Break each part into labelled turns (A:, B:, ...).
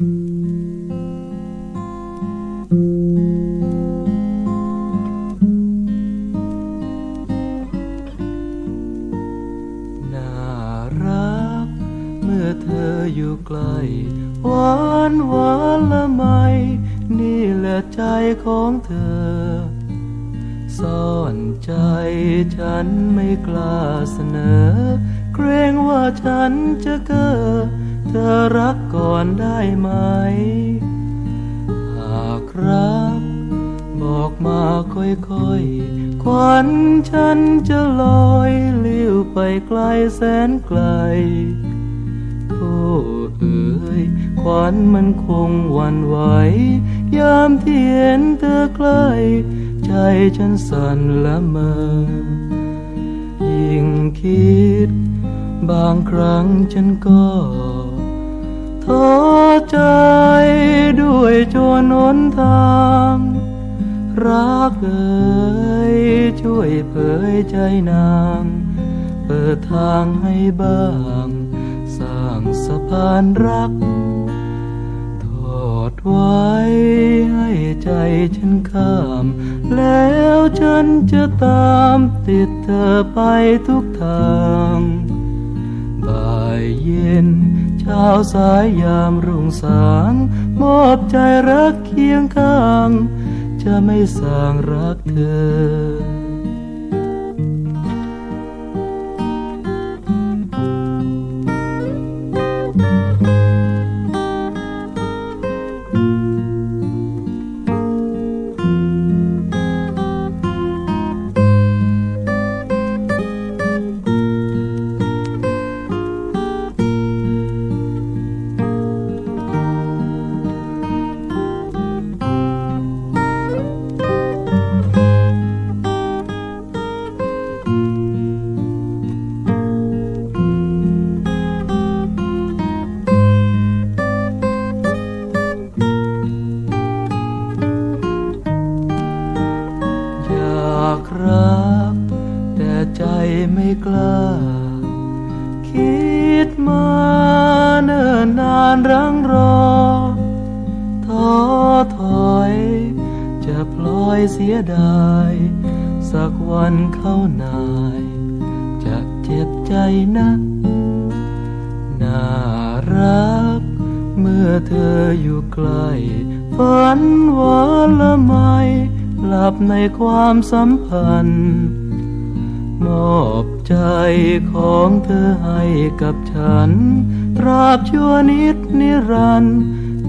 A: น่ารัก เมื่อเธออยู่ใกล้หวานหวานละไม นี่แหละใจของเธอ ซ่อนใจฉันไม่กล้าเสนอ เกรงว่าฉันจะเก้อ เธอรักก่อนได้ไหม หากรัก บอกมาค่อยๆควันฉันจะลอยลิ้วไปไกลแสนไกล โอ้เอ๋ยควันมันคงวันไหวยามที่เห็นเธอใกล้ใจฉันสั่นละเมอ ยิ่งคิด บางครั้งฉันก็ ท้อใจด้วยจวนหนทาง รักเอ๋ยช่วยเผยใจนาง เปิดทางให้บ้าง สร้างสะพานรัก ทอดไว้ให้ใจฉันข้าม แล้วฉันจะตามติดเธอไปทุกทาง บ่ายเย็น เช้าสายยามรุ่งสาง มอบใจรักเคียงข้าง จะไม่สางรักเธอ ไม่กล้า คิดมาเนิ่นนานรังรอท้อถอย จะพลอยเสียดาย สักวันเข้านาย จะเจ็บใจนะน่ารัก เมื่อเธออยู่ใกล้ฝันหวาละไมหลับในความสัมพันธ์ มอบใจของเธอให้กับฉัน ตราบชั่วนิดนิรันดร์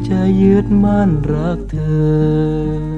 A: จะยึดมั่นรักเธอ